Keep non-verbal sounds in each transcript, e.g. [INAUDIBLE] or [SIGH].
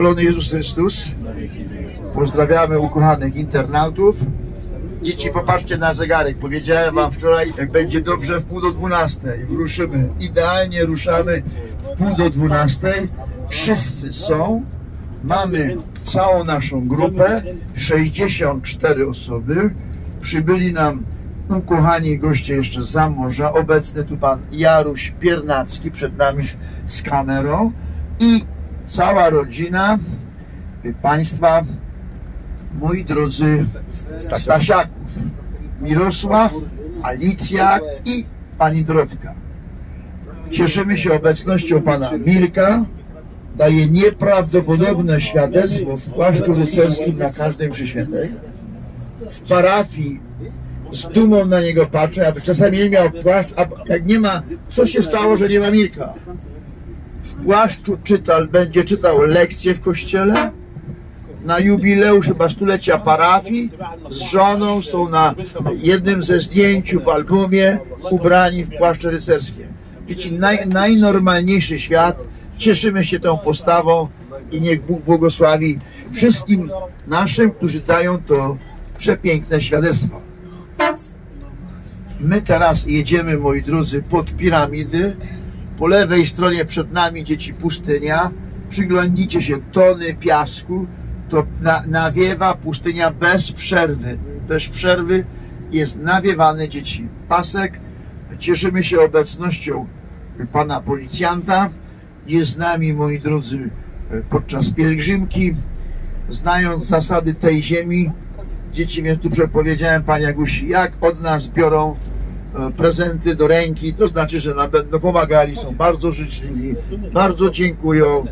Chwalony Jezus Chrystus. Pozdrawiamy ukochanych internautów. Dzieci, popatrzcie na zegarek. Powiedziałem wam wczoraj, jak będzie dobrze w pół do dwunastej. Ruszymy. Idealnie ruszamy w pół do dwunastej. Wszyscy są. Mamy całą naszą grupę. 64 osoby. Przybyli nam ukochani goście jeszcze za morza. Obecny tu pan Jaruś Biernacki przed nami z kamerą. I cała rodzina y, państwa, moi drodzy Stasiaków, Mirosław, Alicja i pani Drodka. Cieszymy się obecnością pana Mirka. Daje nieprawdopodobne świadectwo w płaszczu rycerskim na każdej mszy świętej. W parafii z dumą na niego patrzę, aby czasami nie miał płaszcz, a jak nie ma, co się stało, że nie ma Mirka? Płaszczu czytal, będzie czytał lekcje w kościele. Na jubileusz chyba stulecia parafii z żoną są na jednym ze zdjęć w albumie ubrani w płaszcze rycerskie. Dzieci, naj, najnormalniejszy świat. Cieszymy się tą postawą i niech Bóg błogosławi wszystkim naszym, którzy dają to przepiękne świadectwo. My teraz jedziemy, moi drodzy, pod piramidy. Po lewej stronie przed nami dzieci pustynia. Przyglądnijcie się, tony piasku. To na, nawiewa pustynia bez przerwy. Bez przerwy jest nawiewany dzieci pasek. Cieszymy się obecnością pana policjanta. Jest z nami, moi drodzy, podczas pielgrzymki. Znając zasady tej ziemi, dzieci, więc tu przepowiedziałem Pani Agusi, jak od nas biorą prezenty do ręki, to znaczy, że nam będą pomagali, są bardzo życzliwi, bardzo dziękują.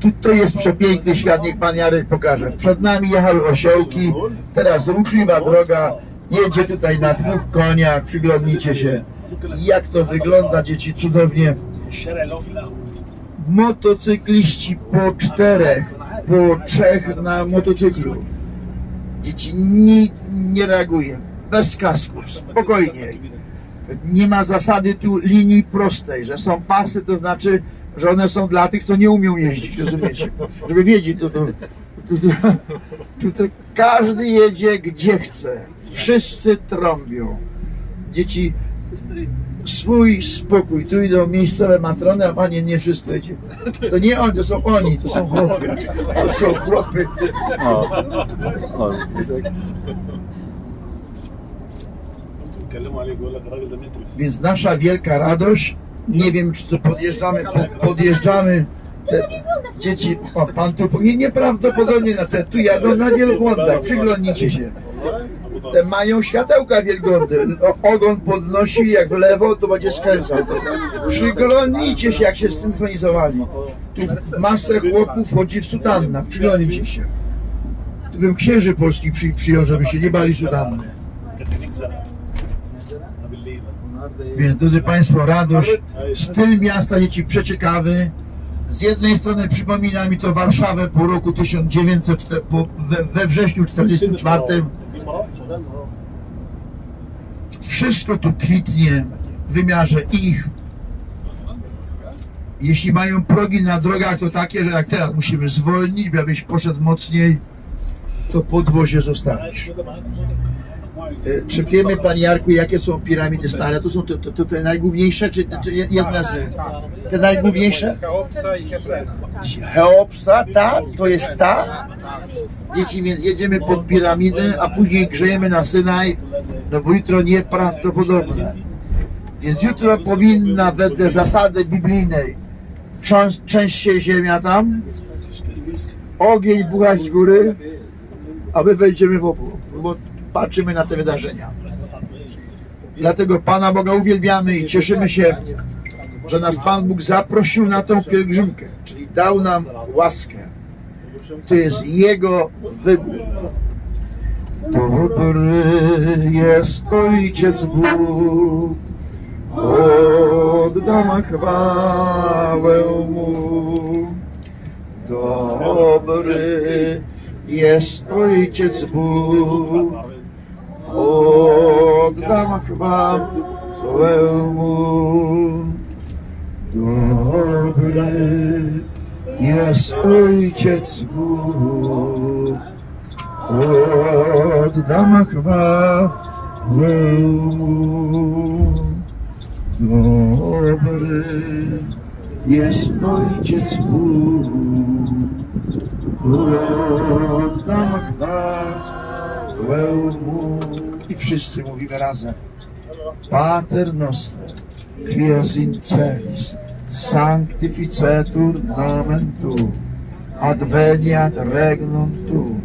Tu to jest przepiękny świat, niech Pan Jarek pokaże. Przed nami jechały osiołki, teraz ruchliwa droga, jedzie tutaj na dwóch koniach, przyglądnijcie się, jak to wygląda, dzieci, cudownie motocykliści po czterech, po trzech na motocyklu. Dzieci nikt nie reaguje. Bez kasków, spokojnie. Nie ma zasady tu linii prostej, że są pasy, to znaczy, że one są dla tych, co nie umią jeździć, rozumiecie? Żeby wiedzieć, to, to, to, to, tutaj każdy jedzie gdzie chce. Wszyscy trąbią. Dzieci, swój spokój. Tu idą miejscowe matrony, a panie nie wszystko idzie. To nie oni, to są oni, to są chłopy. To są chłopy. O. O. Więc nasza wielka radość, nie wiem czy co podjeżdżamy, podjeżdżamy te dzieci, pan tu, nie, nieprawdopodobnie na te, tu jadą na wielbłądach, przyglądnijcie się mają światełka wielgądy. Ogon podnosi, jak w lewo, to będzie skręcał. Przyglądnijcie się, jak się synchronizowali. Tu masę chłopów chodzi w sutannach. Przyglądnijcie się. Tu bym księży Polski przy, przyjął, żeby się nie bali sutanny. Więc, drodzy Państwo, radość. Styl miasta dzieci przeciekawy. Z jednej strony przypomina mi to Warszawę po roku 1900, po, we, we wrześniu 1944 wszystko tu kwitnie w wymiarze ich. Jeśli mają progi na drogach, to takie, że jak teraz musimy zwolnić, by abyś poszedł mocniej, to podwozie zostawić. E, Czy wiemy, Panie Jarku, jakie są piramidy stare? To są to, to, to te najgłówniejsze, czy, czy jedna z... Te najgłówniejsze? Cheopsa i Hefrena. Cheopsa, ta? To jest ta? Dzieci, więc jedziemy pod piramidę, a później grzejemy na Synaj, no bo jutro nieprawdopodobne. Więc jutro powinna wedle zasady biblijnej trząs- trzęść się ziemia tam, ogień buchać z góry, a my wejdziemy w obłok, patrzymy na te wydarzenia. Dlatego Pana Boga uwielbiamy i cieszymy się, że nas Pan Bóg zaprosił na tą pielgrzymkę, czyli dał nam łaskę. To jest Jego wybór. Dobry jest Ojciec Bóg, oddam chwałę Mu. Dobry jest Ojciec Bóg, oddam chwałę Mu. Dobry jest Ojciec Bóg. Oddam chwałę Mu. Dobry jest Ojciec Bóg. Oddam chwałę I wszyscy mówimy razem. Pater noster, quies in celis, sanctificetur nomen tuum, adveniat regnum tuum,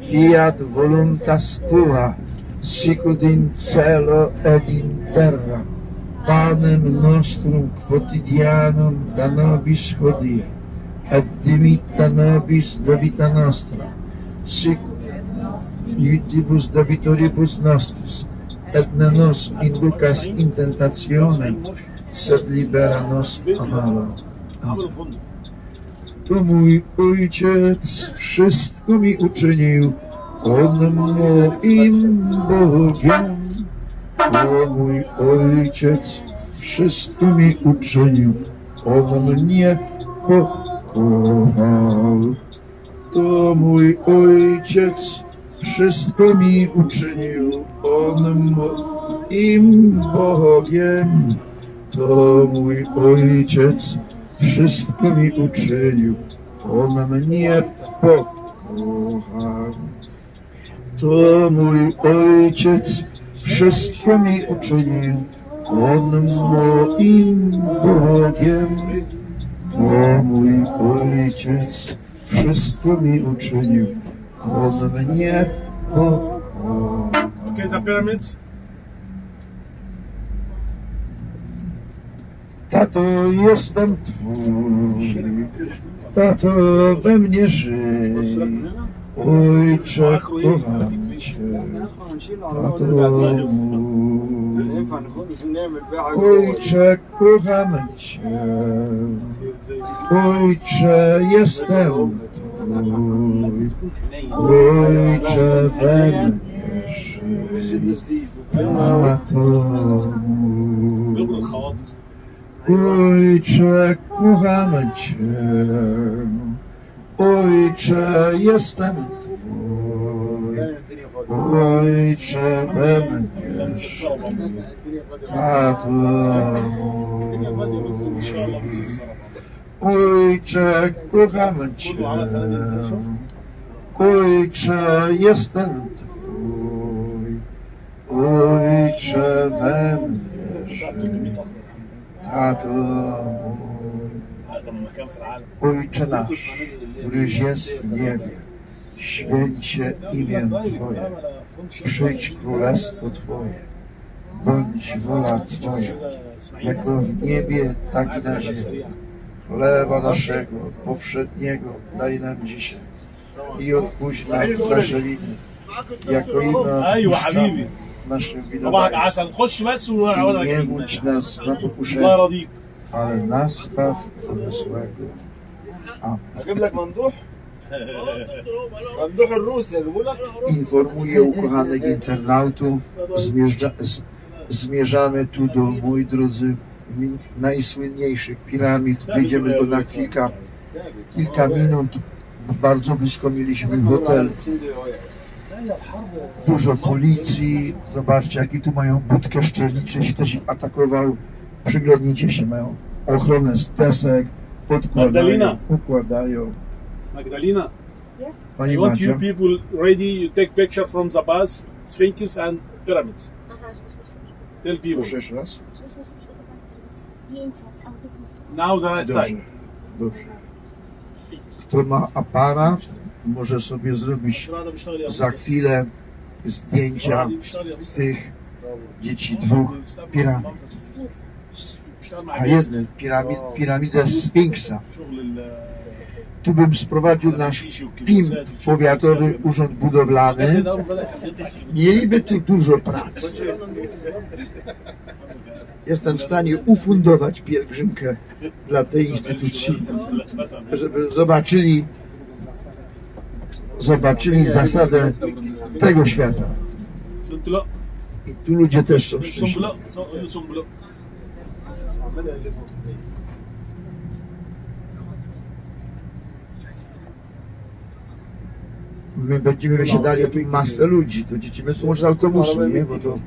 fiat voluntas tua, sicut in cielo et in terra. Panem nostrum quotidianum da nobis hodie, et dimitta nobis debita nostra, sicut Divitibus dabituribus nostris, et ne nos inducas in tentationem, sed libera nos amaro. To mój Ojciec wszystko mi uczynił, On moim Bogiem. O mój Ojciec wszystko mi uczynił, On mnie pokochał. To mój Ojciec wszystko mi uczynił, on moim Bogiem. To mój ojciec wszystko mi uczynił, on mnie pokochał. To mój ojciec wszystko mi uczynił, on moim Bogiem. To mój ojciec wszystko mi uczynił, on mnie. Okay, pyramids. Tato, jestem Twój, tato, we mnie żyj, Ojcze, kocham Cię, tato mój. Ojcze, kocham Cię, Ojcze, jestem mój, Ojcze we mnie żyj, a to Ojcze, kochamy Cię, Ojcze, jestem Twój, Ojcze we mnie. Żyj, a to mój. Ojcze, kochamy Cię. Ojcze, jestem Twój. Ojcze, we mnie żyj. Tato mój. Ojcze nasz, któryś jest w niebie, święć się imię Twoje. Przyjdź królestwo Twoje. Bądź wola Twoja, jako w niebie, tak i na ziemi chleba naszego powszedniego daj nam dzisiaj. I odpuść nam nasze winy, jako i my naszym winowajcom. I nie wódź nas na pokuszenie, ale nas spraw od złego. Amen. [LAUGHS] Informuję ukochanych internautów, zmierza, zmierzamy tu do, mój drodzy, najsłynniejszych piramid. Wyjdziemy tu na kilka, kilka minut. Bardzo blisko mieliśmy hotel. Dużo policji. Zobaczcie, jaki tu mają budkę szczelniczy. Się atakował. Przyglądnijcie się, mają ochronę z desek. Podkładają, Magdalena. układają. Magdalena. Yes. Pani I want you people ready, you take picture from the bus, sphinxes and pyramids. Aha, Tell people. Proszę jeszcze raz zdjęcia z autobusu. now the right Dobrze, side dobrze. Kto ma aparat, może sobie zrobić za chwilę zdjęcia tych dzieci dwóch piramid. A jednej piramid, piramidę Sfinksa. Tu bym sprowadził nasz PIM, Powiatowy Urząd Budowlany. Mieliby tu dużo pracy jestem w stanie ufundować pielgrzymkę dla tej instytucji, żeby zobaczyli, zobaczyli zasadę tego świata. I tu ludzie też są szczęśliwi. My będziemy wysiadali tu masę ludzi, to dzieci będą może autobusy, nie? Bo to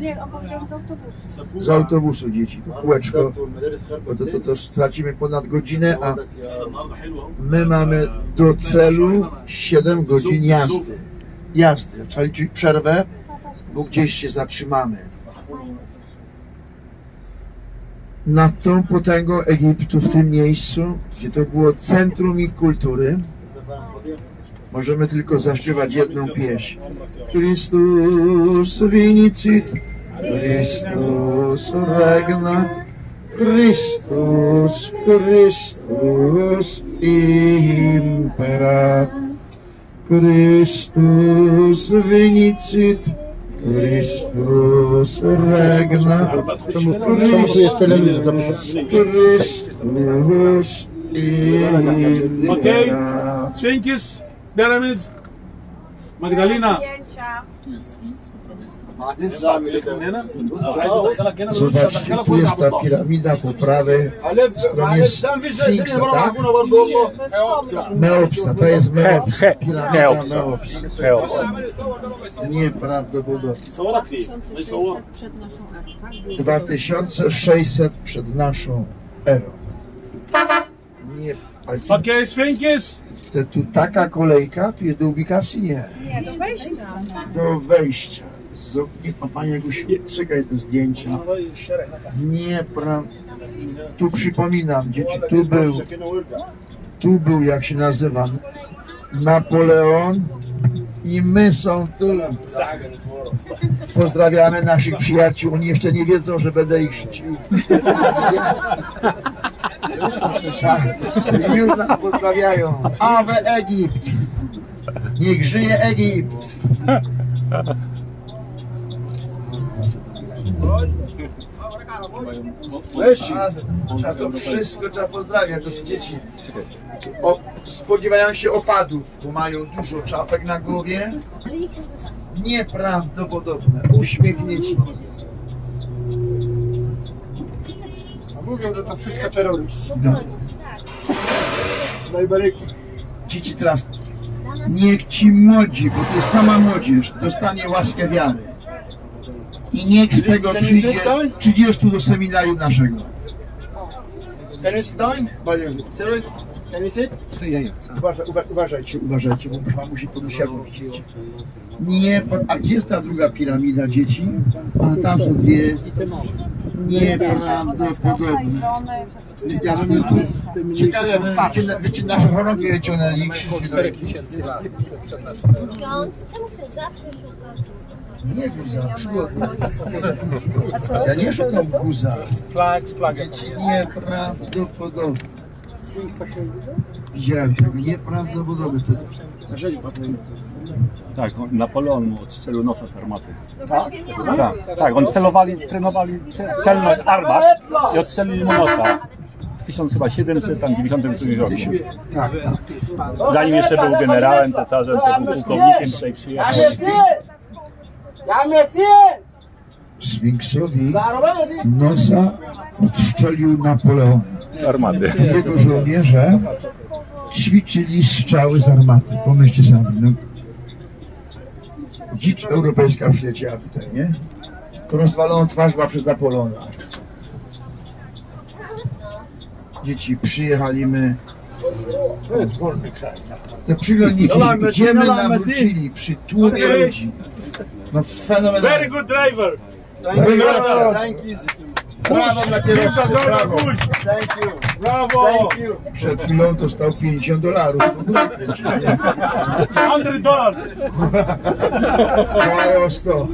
nie, on powiedział z autobusu. z autobusu dzieci, to kółeczko, bo to, to, to stracimy ponad godzinę, a my mamy do celu 7 godzin jazdy. Jazdy, trzeba liczyć przerwę, bo gdzieś się zatrzymamy. Nad tą potęgą Egiptu, w tym miejscu, gdzie to było centrum ich kultury, możemy tylko zaśpiewać jedną pieśń. Chrystus vinicit, Chrystus regnat, Chrystus, Chrystus imperat, Chrystus vinicit, Chrystus regnat, Czemu tu jest telewizja? Chrystus Okay. imperat. Sphinx, damage. Magdalena. Zobaczcie, tu jest ta piramida po prawej stronie Sfinksa, tak? Meopsa, to jest Meopsa, piramida Meopsa. 2600 przed naszą erą. Nie. Pakjes, vinkjes. To tu taka kolejka, tu jest do ubikacji? Nie. Nie, do wejścia. Do wejścia. Niech ma Pani jakoś czekaj te zdjęcia. Nie, pra... Tu przypominam, dzieci, tu był, tu był, jak się nazywa, Napoleon i my są tu. Pozdrawiamy naszych przyjaciół, oni jeszcze nie wiedzą, że będę ich czcił. [LAUGHS] Już nas pozdrawiają. Awe Egipt. Niech żyje Egipt. A, a to wszystko trzeba pozdrawiać, to są dzieci. O, spodziewają się opadów, bo mają dużo czapek na głowie. Nieprawdopodobne. Uśmiechnięci. Mówią, że to wszystko terroryści. Tak. Najbaryki. Dzieci teraz, niech ci młodzi, bo to sama młodzież, dostanie łaskę wiary. I niech z tego przyjdzie 30 do seminarium naszego. Can you sit down? Can you sit? Uważaj, uwa, uważajcie, uważajcie, bo już mamusi to musiało widzieć. Nie, a gdzie jest ta druga piramida dzieci? A tam są dwie nieprawdopodobny. Ja bym był nasze choroby wyciągnęli i krzyczyli do ręki. Ksiądz, czemu się zawsze szukasz? Nie guza, Ja nie szukam guza. Flag, flag. Dzieci nieprawdopodobne. Widziałem tego, nieprawdopodobne. Na rzeźbach. Tak, Napoleon mu odstrzelił nosa z armaty. Tak, tak, on celowali, trenowali ce- celność armat i odstrzelili mu nosa. W 1790 roku. Tak, tak. Zanim jeszcze był generałem, cesarzem, to był pułkownikiem, tutaj przyjechał. Sfinksowi nosa odstrzelił Napoleon. Z armaty. Jego żołnierze ćwiczyli strzały z armaty. Pomyślcie sami. No. Dzicz europejska przyleciała tutaj, nie? To rozwaloną twarz ma przez Napoleona. Dzieci, przyjechaliśmy. To jest wolny kraj. Te przyglądniki, gdzie my nawrócili przy tłumie ludzi. No fenomenalnie. Very good driver. Thank you. Thank you. Brawo dla kierowcy, brawo. Thank you. Bravo. Thank you. Przed chwilą dostał 50 dolarów. To było kręci, nie? 100 dollars. Mają 100.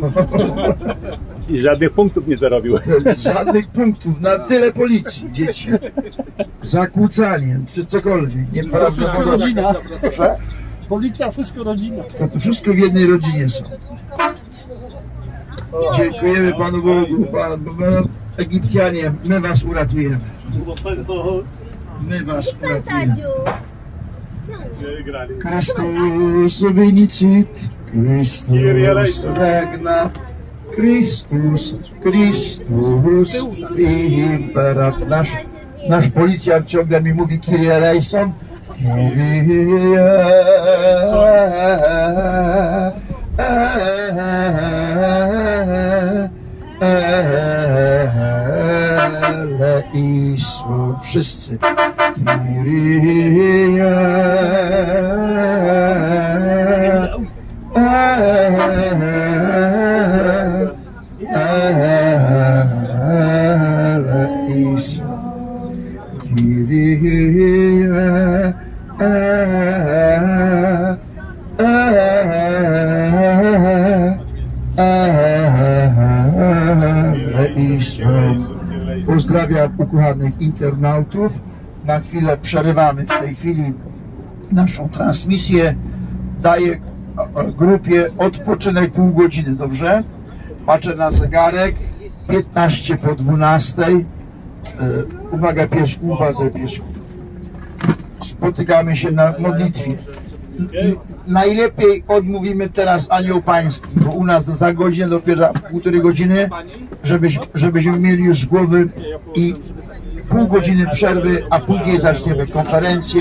I żadnych punktów nie zarobił. Żadnych punktów, na tyle policji, dzieci. Zakłócanie, czy cokolwiek. Nieprawdopodobne. rodzina. Proszę? Policja, wszystko rodzina. To, to wszystko w jednej rodzinie są. Dziękujemy Panu Bogu. Pan, Pan, Egipcjanie, my Was uratujemy. My Was uratujemy. Chrystus vinicit, Chrystus regnat, Chrystus, Chrystus imperat. Nasz, nasz policjant ciągle mi mówi Kyrie eleison, Isu, wszyscy. Kyrie eleison. Internautów. Na chwilę przerywamy w tej chwili naszą transmisję. Daję grupie odpoczynek pół godziny, dobrze? Patrzę na zegarek. 15 po 12. E, Uwaga pieszku, uwaga pieszku. Spotykamy się na modlitwie. Najlepiej odmówimy teraz anioł pański, bo u nas za godzinę dopiero półtorej godziny, żebyś, żebyśmy mieli już z głowy i pół godziny przerwy, a później zaczniemy konferencję.